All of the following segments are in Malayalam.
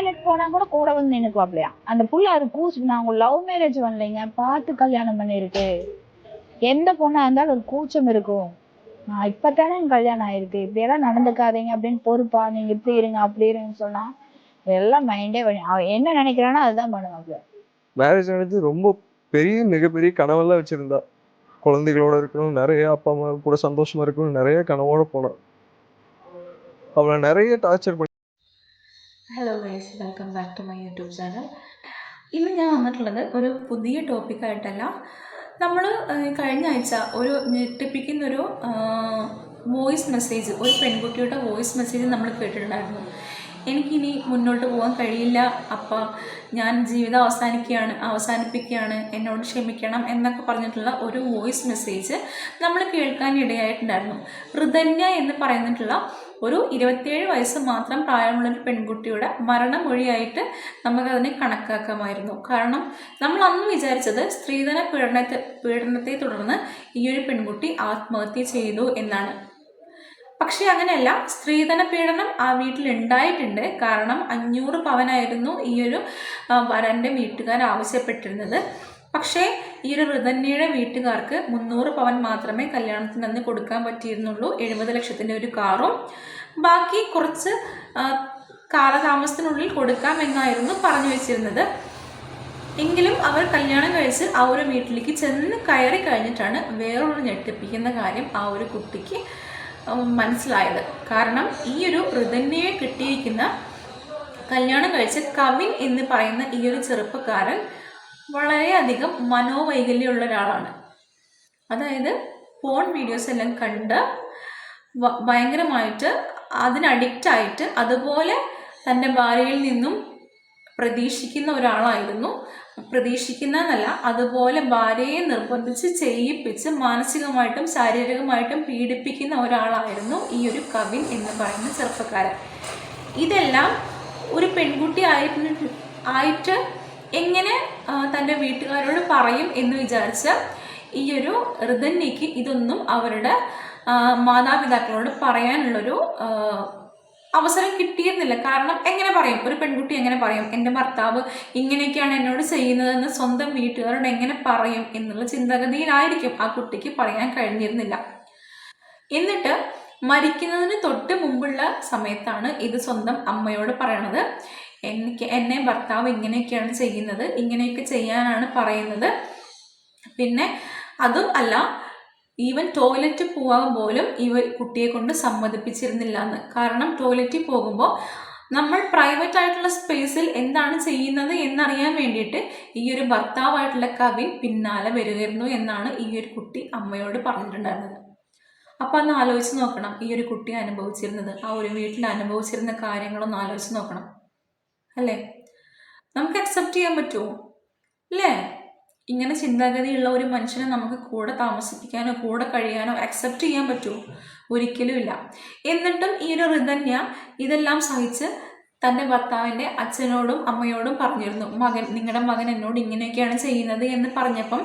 டாய்லெட் போனா கூட கூட வந்து நினைக்குவாப்லையா அந்த புள்ள அது கூச்சு நாங்க லவ் மேரேஜ் பண்ணலைங்க பார்த்து கல்யாணம் பண்ணிருக்கு. எந்த பொண்ணா இருந்தாலும் ஒரு கூச்சம் இருக்கும். நான் இப்பதானே கல்யாணம் ஆயிருக்கு. இப்படியெல்லாம் நடந்துக்காதீங்க அப்படின்னு பொறுப்பா நீங்க இப்படி இருங்க அப்படி இருங்கன்னு சொன்னா எல்லாம் மைண்டே அவன் என்ன நினைக்கிறானோ அதுதான் பண்ணுவாங்க மேரேஜ் நடந்து ரொம்ப பெரிய மிகப்பெரிய கனவெல்லாம் வச்சிருந்தா. குழந்தைகளோட இருக்கணும் நிறைய அப்பா அம்மா கூட சந்தோஷமா இருக்கணும் நிறைய கனவோட போனான். அவளை நிறைய டார்ச்சர் பண்ணி hello guys welcome back to my YouTube channel ഇന്ന് ഞാൻ വന്നിട്ടുള്ളത് ഒരു പുതിയ ടോപ്പിക്കായിട്ടല്ല നമ്മൾ കഴിഞ്ഞ ആഴ്ച ഒരു ഞെട്ടിപ്പിക്കുന്നൊരു വോയിസ് മെസ്സേജ് ഒരു പെൺകുട്ടിയുടെ വോയിസ് മെസ്സേജ് നമ്മൾ കേട്ടിട്ടുണ്ടായിരുന്നു. എനിക്കിനി മുന്നോട്ട് പോകാൻ കഴിയില്ല. അപ്പ ഞാൻ ജീവിതം അവസാനിക്കുകയാണ് അവസാനിപ്പിക്കുകയാണ് എന്നോട് ക്ഷമിക്കണം എന്നൊക്കെ പറഞ്ഞിട്ടുള്ള ഒരു വോയിസ് മെസ്സേജ് നമ്മൾ കേൾക്കാൻ ഇടയായിട്ടുണ്ടായിരുന്നു ഋതന്യ എന്ന് പറയുന്നിട്ടുള്ള ഒരു ഇരുപത്തിയേഴ് വയസ്സ് മാത്രം പ്രായമുള്ള ഒരു പെൺകുട്ടിയുടെ മരണമൊഴിയായിട്ട് നമുക്കതിനെ കണക്കാക്കാമായിരുന്നു. കാരണം നമ്മൾ അന്ന് വിചാരിച്ചത് സ്ത്രീധന പീഡനത്തെ പീഡനത്തെ തുടർന്ന് ഈ ഒരു പെൺകുട്ടി ആത്മഹത്യ ചെയ്തു എന്നാണ്. പക്ഷേ അങ്ങനെയല്ല സ്ത്രീധന പീഡനം ആ വീട്ടിൽ ഉണ്ടായിട്ടുണ്ട് കാരണം അഞ്ഞൂറ് പവനായിരുന്നു ഈയൊരു വരന്റെ വീട്ടുകാർ ആവശ്യപ്പെട്ടിരുന്നത്. പക്ഷേ ഈ ഒരു ഋതന്യയുടെ വീട്ടുകാർക്ക് മുന്നൂറ് പവൻ മാത്രമേ കല്യാണത്തിന് അന്ന് കൊടുക്കാൻ പറ്റിയിരുന്നുള്ളൂ. എഴുപത് ലക്ഷത്തിന്റെ ഒരു കാറും. ബാക്കി കുറച്ച് കാലതാമസത്തിനുള്ളിൽ കൊടുക്കാം എന്നായിരുന്നു പറഞ്ഞു വെച്ചിരുന്നത്. എങ്കിലും അവർ കല്യാണം കഴിച്ച് ആ ഒരു വീട്ടിലേക്ക് ചെന്ന് കയറി കഴിഞ്ഞിട്ടാണ് വേറൊരു ഞെട്ടിപ്പിക്കുന്ന കാര്യം ആ ഒരു കുട്ടിക്ക് മനസ്സിലായത്. കാരണം ഈ ഒരു ഋതന്യയെ കിട്ടിയിരിക്കുന്ന കല്യാണം കഴിച്ച കവിൻ എന്ന് പറയുന്ന ഈ ഒരു ചെറുപ്പക്കാരൻ വളരെയധികം മനോവൈകല്യമുള്ള ഒരാളാണ്. അതായത് ഫോൺ വീഡിയോസ് എല്ലാം കണ്ട് ഭയങ്കരമായിട്ട് അതിന് അഡിക്റ്റായിട്ട് അതുപോലെ തന്റെ ഭാര്യയിൽ നിന്നും പ്രതീക്ഷിക്കുന്ന ഒരാളായിരുന്നു. പ്രതീക്ഷിക്കുന്ന എന്നല്ല അതുപോലെ ഭാര്യയെ നിർബന്ധിച്ച് ചെയ്യിപ്പിച്ച് മാനസികമായിട്ടും ശാരീരികമായിട്ടും പീഡിപ്പിക്കുന്ന ഒരാളായിരുന്നു ഈ ഒരു കവിൻ എന്ന് പറയുന്ന ചെറുപ്പക്കാരൻ. ഇതെല്ലാം ഒരു പെൺകുട്ടി ആയിട്ട് ആയിട്ട് എങ്ങനെ തന്റെ വീട്ടുകാരോട് പറയും എന്ന് വിചാരിച്ച ഈ ഒരു ഋതന്യക്ക് ഇതൊന്നും അവരുടെ മാതാപിതാക്കളോട് പറയാനുള്ളൊരു അവസരം കിട്ടിയിരുന്നില്ല. കാരണം എങ്ങനെ പറയും? ഒരു പെൺകുട്ടി എങ്ങനെ പറയും? എന്റെ ഭർത്താവ് ഇങ്ങനെയൊക്കെയാണ് എന്നോട് ചെയ്യുന്നതെന്ന് സ്വന്തം വീട്ടുകാരോട് എങ്ങനെ പറയും? എന്നുള്ള ചിന്താഗതിയിലായിരിക്കും ആ കുട്ടിക്ക് പറയാൻ കഴിഞ്ഞിരുന്നില്ല. എന്നിട്ട് മരിക്കുന്നതിന് തൊട്ട് മുമ്പുള്ള സമയത്താണ് ഇത് സ്വന്തം അമ്മയോട് പറയണത്. എനിക്ക് എന്നെ ഭർത്താവ് ഇങ്ങനെയൊക്കെയാണ് ചെയ്യുന്നത്. ഇങ്ങനെയൊക്കെ ചെയ്യാനാണ് പറയുന്നത്. പിന്നെ അതും അല്ല ഈവൻ ടോയ്ലറ്റ് പോകാൻ പോലും ഇവർ കുട്ടിയെ കൊണ്ട് സമ്മതിപ്പിച്ചിരുന്നില്ല എന്ന് കാരണം ടോയ്ലറ്റിൽ പോകുമ്പോൾ നമ്മൾ പ്രൈവറ്റ് ആയിട്ടുള്ള സ്പേസിൽ എന്താണ് ചെയ്യുന്നത് എന്നറിയാൻ വേണ്ടിയിട്ട് ഈ ഒരു ഭർത്താവായിട്ടുള്ള കവിൻ പിന്നാലെ വരുമായിരുന്നു എന്നാണ് ഈ ഒരു കുട്ടി അമ്മയോട് പറഞ്ഞിട്ടുണ്ടായിരുന്നത്. അപ്പം അന്ന് ആലോചിച്ച് നോക്കണം ഈ ഒരു കുട്ടി അനുഭവിച്ചിരുന്നത് ആ ഒരു വീട്ടിൽ അനുഭവിച്ചിരുന്ന കാര്യങ്ങളൊന്ന് ആലോചിച്ച് നോക്കണം. അല്ലേ? നമുക്ക് അക്സെപ്റ്റ് ചെയ്യാൻ പറ്റുമോ? അല്ലേ ഇങ്ങനെ ചിന്താഗതിയുള്ള ഒരു മനുഷ്യനെ നമുക്ക് കൂടെ താമസിപ്പിക്കാനോ കൂടെ കഴിയാനോ അക്സെപ്റ്റ് ചെയ്യാൻ പറ്റുമോ? ഒരിക്കലും ഇല്ല. എന്നിട്ടും ഈ ഒരു ഋതന്യ ഇതെല്ലാം സഹിച്ച് തന്റെ ഭർത്താവിന്റെ അച്ഛനോടും അമ്മയോടും പറഞ്ഞിരുന്നു മകൻ നിങ്ങളുടെ മകൻ എന്നോട് ഇങ്ങനെയൊക്കെയാണ് ചെയ്യുന്നത് എന്ന് പറഞ്ഞപ്പം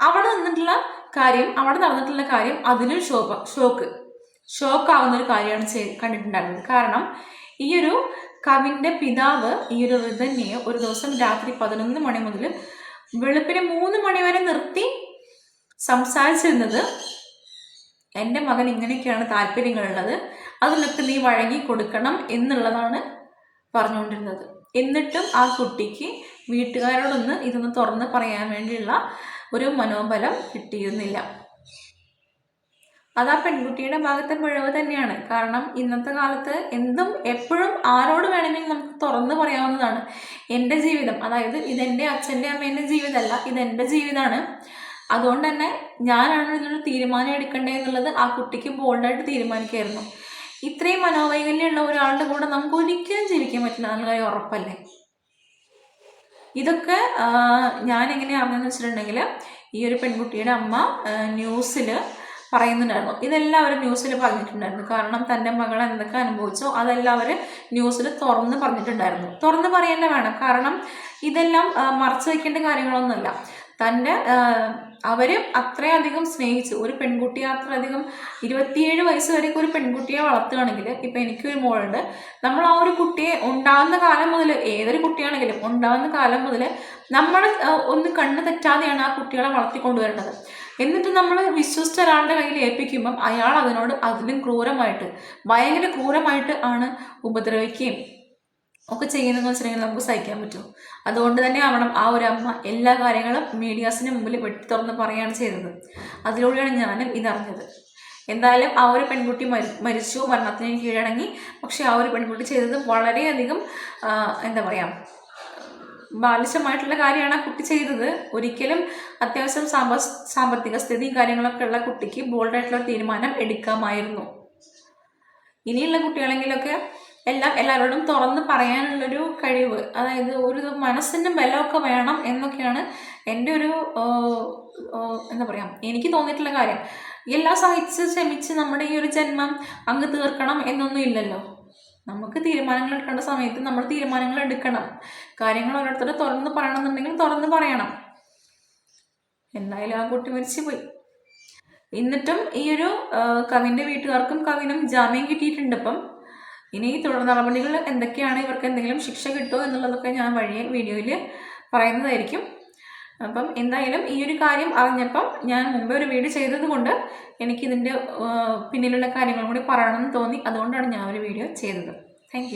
അവിടെ നിന്നിട്ടുള്ള കാര്യം അവിടെ നടന്നിട്ടുള്ള കാര്യം അതിലും ഷോക്ക് ഷോക്ക് ഷോക്ക് ആവുന്ന ഒരു കാര്യമാണ് ചെയ് കണ്ടിട്ടുണ്ടായിരുന്നത്. കാരണം ഈ ഒരു കവിന്റെ പിതാവ് ഈ ഒരു ഋതന്യയെ ഒരു ദിവസം രാത്രി പതിനൊന്ന് മണി മുതൽ വെളുപ്പിന് മൂന്ന് മണി വരെ നിർത്തി സംസാരിച്ചിരുന്നത് എന്റെ മകൻ ഇങ്ങനെയൊക്കെയാണ് താല്പര്യങ്ങളുള്ളത്. അതിനൊക്കെ നീ വഴങ്ങി കൊടുക്കണം എന്നുള്ളതാണ് പറഞ്ഞുകൊണ്ടിരുന്നത്. എന്നിട്ടും ആ കുട്ടിക്ക് വീട്ടുകാരോടൊന്ന് ഇതൊന്ന് തുറന്ന് പറയാൻ വേണ്ടിയുള്ള ഒരു മനോബലം കിട്ടിയിരുന്നില്ല. അത് ആ പെൺകുട്ടിയുടെ ഭാഗത്തെ പിഴവ് തന്നെയാണ്. കാരണം ഇന്നത്തെ കാലത്ത് എന്തും എപ്പോഴും ആരോട് വേണമെങ്കിലും നമുക്ക് തുറന്ന് പറയാവുന്നതാണ്. എന്റെ ജീവിതം അതായത് ഇതെന്റെ അച്ഛന്റെ അമ്മേന്റെ ജീവിതമല്ല ഇതെന്റെ ജീവിതമാണ്. അതുകൊണ്ട് തന്നെ ഞാനാണ് ഇതിനൊരു തീരുമാനം എടുക്കേണ്ടത് എന്നുള്ളത് ആ കുട്ടിക്ക് ബോൾഡായിട്ട് തീരുമാനിക്കായിരുന്നു. ഇത്രയും മനോവൈകല്യമുള്ള ഒരാളുടെ കൂടെ നമുക്ക് ഒരിക്കലും ജീവിക്കാൻ പറ്റില്ല എന്നുള്ള കാര്യം ഉറപ്പല്ലേ? ഇതൊക്കെ ഞാൻ എങ്ങനെ അറിഞ്ഞതെന്ന് വെച്ചിട്ടുണ്ടെങ്കിൽ ഈ ഒരു പെൺകുട്ടിയുടെ അമ്മ ന്യൂസിൽ പറയുന്നുണ്ടായിരുന്നു. ഇതെല്ലാം അവർ ന്യൂസിൽ പറഞ്ഞിട്ടുണ്ടായിരുന്നു. കാരണം തന്റെ മകൾ എന്തൊക്കെ അനുഭവിച്ചോ അതെല്ലാം അവർ ന്യൂസിൽ തുറന്ന് പറഞ്ഞിട്ടുണ്ടായിരുന്നു. തുറന്ന് പറയേണ്ട വേണം. കാരണം ഇതെല്ലാം മറച്ചു വയ്ക്കേണ്ട കാര്യങ്ങളൊന്നുമല്ല. തന്റെ അവർ അത്രയധികം സ്നേഹിച്ച് ഒരു പെൺകുട്ടിയെ അത്രയധികം ഇരുപത്തിയേഴ് വയസ്സ് വരെയൊക്കെ ഒരു പെൺകുട്ടിയെ വളർത്തുകയാണെങ്കിൽ ഇപ്പം എനിക്കൊരു മോളുണ്ട്. നമ്മൾ ആ ഒരു കുട്ടിയെ ഉണ്ടാകുന്ന കാലം മുതൽ ഏതൊരു കുട്ടിയാണെങ്കിലും ഉണ്ടാകുന്ന കാലം മുതൽ നമ്മൾ ഒന്ന് കണ്ണു തെറ്റാതെയാണ് ആ കുട്ടികളെ വളർത്തിക്കൊണ്ടുവരേണ്ടത് എന്നിട്ട് നമ്മൾ വിശ്വസിച്ച ഒരാളുടെ കയ്യിൽ ഏൽപ്പിക്കുമ്പം അയാൾ അതിനോട് അതിലും ക്രൂരമായിട്ട് ഭയങ്കര ക്രൂരമായിട്ട് ആണ് ഉപദ്രവിക്കുകയും ഒക്കെ ചെയ്യുന്നതെന്ന് വെച്ചിട്ടുണ്ടെങ്കിൽ നമുക്ക് സഹിക്കാൻ പറ്റും. അതുകൊണ്ട് തന്നെ ആവണം ആ ഒരു അമ്മ എല്ലാ കാര്യങ്ങളും മീഡിയാസിന് മുമ്പിൽ വെട്ടി തുറന്ന് പറയുകയാണ് ചെയ്തത്. അതിലൂടെയാണ് ഞാനും ഇതറിഞ്ഞത് എന്തായാലും ആ ഒരു പെൺകുട്ടി മരി മരിച്ചു മരണത്തിന് കീഴടങ്ങി. പക്ഷെ ആ ഒരു പെൺകുട്ടി ചെയ്തത് വളരെയധികം എന്താ പറയുക ബാലിശമായിട്ടുള്ള കാര്യമാണ് ആ കുട്ടി ചെയ്തത്. ഒരിക്കലും അത്യാവശ്യം സാമ്പ സാമ്പത്തിക സ്ഥിതിയും കാര്യങ്ങളൊക്കെ ഉള്ള കുട്ടിക്ക് ബോൾഡായിട്ടുള്ള തീരുമാനം എടുക്കാമായിരുന്നു. ഇനിയുള്ള കുട്ടികളെങ്കിലൊക്കെ എല്ലാം എല്ലാവരോടും തുറന്ന് പറയാനുള്ളൊരു കഴിവ് അതായത് ഒരു മനസ്സിന്റെ ബലമൊക്കെ വേണം എന്നൊക്കെയാണ് എന്റെ ഒരു എന്താ പറയുക എനിക്ക് തോന്നിയിട്ടുള്ള കാര്യം. എല്ലാ സഹിച്ച് ക്ഷമിച്ച് നമ്മുടെ ഈ ഒരു ജന്മം അങ്ങ് തീർക്കണം എന്നൊന്നും ഇല്ലല്ലോ. നമുക്ക് തീരുമാനങ്ങൾ എടുക്കേണ്ട സമയത്ത് നമ്മൾ തീരുമാനങ്ങൾ എടുക്കണം. കാര്യങ്ങൾ ഓരോരുത്തർ തുറന്ന് പറയണമെന്നുണ്ടെങ്കിൽ തുറന്ന് പറയണം. എന്തായാലും ആ കുട്ടി മരിച്ചു പോയി. എന്നിട്ടും ഈ ഒരു കവിന്റെ വീട്ടുകാർക്കും കവിനും ജാമ്യം കിട്ടിയിട്ടുണ്ട് ഇപ്പം. ഇനി തുടർ നടപടികൾ എന്തൊക്കെയാണ്? ഇവർക്ക് എന്തെങ്കിലും ശിക്ഷ കിട്ടുമോ എന്നുള്ളതൊക്കെ ഞാൻ വഴിയെ വീഡിയോയിൽ പറയുന്നതായിരിക്കും. അപ്പം എന്തായാലും ഈ ഒരു കാര്യം അറിഞ്ഞപ്പം ഞാൻ മുമ്പേ ഒരു വീഡിയോ ചെയ്തതുകൊണ്ട് എനിക്കിതിന്റെ പിന്നിലുള്ള കാര്യങ്ങളും കൂടി പറയണമെന്ന് തോന്നി. അതുകൊണ്ടാണ് ഞാൻ ഒരു വീഡിയോ ചെയ്തത്. താങ്ക്